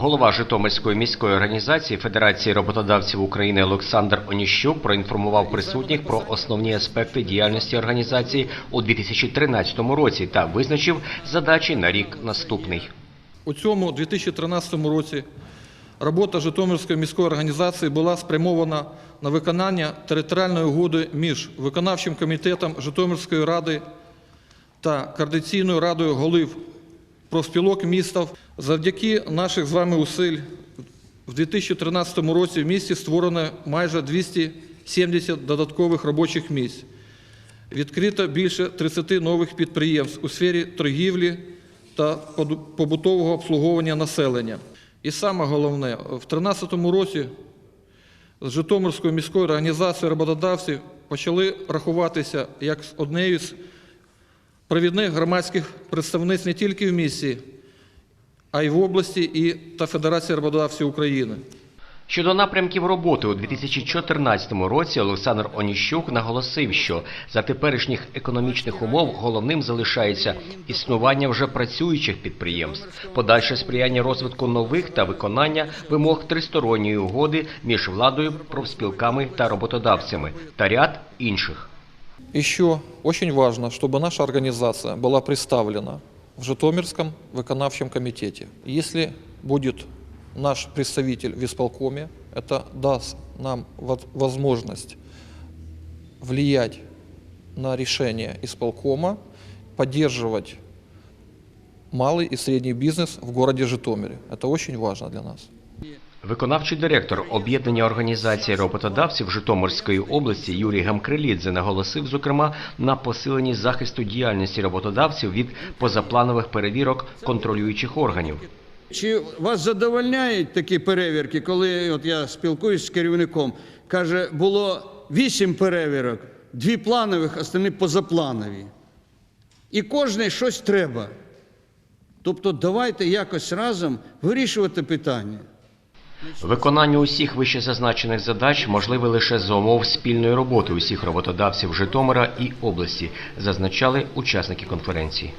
Голова Житомирської міської організації Федерації роботодавців України Олександр Оніщук проінформував присутніх про основні аспекти діяльності організації у 2013 році та визначив задачі на рік наступний. У цьому 2013 році робота Житомирської міської організації була спрямована на виконання територіальної угоди між виконавчим комітетом Житомирської ради та координаційною радою голів профспілок міста. Завдяки наших з вами усиль в 2013 році в місті створено майже 270 додаткових робочих місць. Відкрито більше 30 нових підприємств у сфері торгівлі та побутового обслуговування населення. І саме головне, в 2013 році з Житомирською міською організацією роботодавців почали рахуватися як з однією з провідних громадських представниць не тільки в місті, а й в області і та Федерації роботодавців України. Щодо напрямків роботи у 2014 році Олександр Оніщук наголосив, що за теперішніх економічних умов головним залишається існування вже працюючих підприємств, подальше сприяння розвитку нових та виконання вимог тристоронньої угоди між владою, профспілками та роботодавцями та ряд інших. Еще очень важно, чтобы наша организация была представлена в Житомирском выполнявшем комитете. Если будет наш представитель в исполкоме, это даст нам воз- возможность влиять на решение исполкома, поддерживать малый и средний бизнес в городе Житомире. Это очень важно для нас. Виконавчий директор об'єднання організації роботодавців Житомирської області Юрій Гамкрилідзе наголосив, зокрема, на посиленні захисту діяльності роботодавців від позапланових перевірок контролюючих органів. Чи вас задовольняють такі перевірки, коли от я спілкуюсь з керівником, каже, було вісім перевірок, дві планових, остальні позапланові. І кожний щось треба. Тобто давайте якось разом вирішувати питання. Виконання усіх вищезазначених задач можливе лише за умов спільної роботи усіх роботодавців Житомира і області, зазначали учасники конференції.